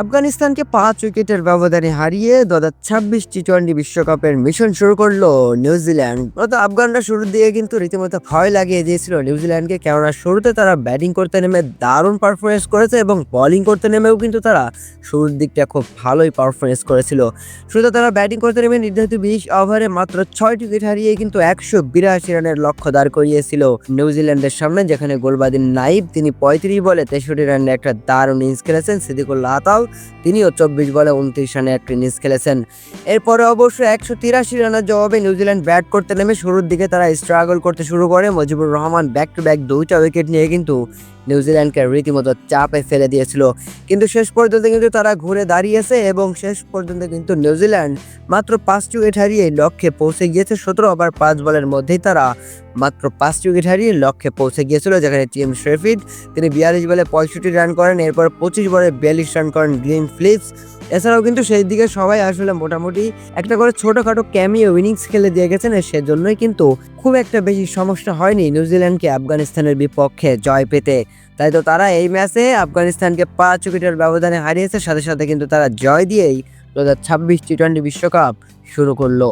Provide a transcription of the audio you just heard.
আফগানিস্তানকে পাঁচ উইকেটের ব্যবধানে হারিয়ে দু হাজার ছাব্বিশ টি টোয়েন্টি বিশ্বকাপের মিশন শুরু করল নিউজিল্যান্ড। মূলত আফগানরা শুরুর দিকে কিন্তু রীতিমতো ভয় লাগিয়ে দিয়েছিল নিউজিল্যান্ডকে, কেননা শুরুতে তারা ব্যাটিং করতে নেমে দারুণ পারফরমেন্স করেছে এবং বোলিং করতে নেমেও কিন্তু তারা শুরুর দিকটা খুব ভালোই পারফরমেন্স করেছিল। শুরুতে তারা ব্যাটিং করতে নেমে নির্ধারিত বিশ ওভারে মাত্র ছয়টি উইকেট হারিয়ে কিন্তু একশো বিরাশি রানের লক্ষ্য দাঁড় করিয়েছিল নিউজিল্যান্ডের সামনে, যেখানে গোলবাদিন নাইব, তিনি পঁয়ত্রিশ বলে তেষট্টি রানের একটা দারুণ ইনিংস খেলেছেন। সিদ্দিকুল্লাহ আতাও তিনিও চব্বিশ বলে উনত্রিশ রানে একটি ইনিংস খেলেছেন। এরপরে অবশ্য একশো তিরাশি রানের জবাবে নিউজিল্যান্ড ব্যাট করতে নেমে শুরুর দিকে তারা স্ট্রাগল করতে শুরু করে। Mujibur Rahman back to back দুইটা উইকেট নিয়ে কিন্তু নিউজিল্যান্ডকে রীতিমতো চাপে ফেলে দিয়েছিল। কিন্তু শেষ পর্যন্ত কিন্তু তারা ঘুরে দাঁড়িয়েছে এবং শেষ পর্যন্ত কিন্তু নিউজিল্যান্ড মাত্র পাঁচটি উইকেট হারিয়ে লক্ষ্যে পৌঁছে গিয়েছে। সতেরো ওভার পাঁচ বলের মধ্যেই তারা মাত্র পাঁচটি উইকেট হারিয়ে লক্ষ্যে পৌঁছে গিয়েছিল, যেখানে টিম শেফিড তিনি বিয়াল্লিশ বলে পঁয়ষট্টি রান করেন। এরপর পঁচিশ বলে বিয়াল্লিশ রান করেন গ্রিন ফ্লিপস। এছাড়াও কিন্তু সেই দিকে সবাই আসলে মোটামুটি একটা করে ছোটোখাটো ক্যামিও ইনিংস খেলে দিয়ে গেছেন সেজন্যই কিন্তু খুব একটা বেশি সমস্যা হয়নি নিউজিল্যান্ডকে আফগানিস্তানের বিপক্ষে জয় পেতে। তাই তো তারা এই ম্যাচে আফগানিস্তানকে পাঁচ উইকেটের ব্যবধানে হারিয়েছে, সাথে সাথে কিন্তু তারা জয় দিয়েই দু হাজার ছাব্বিশ টি টোয়েন্টি বিশ্বকাপ শুরু করল।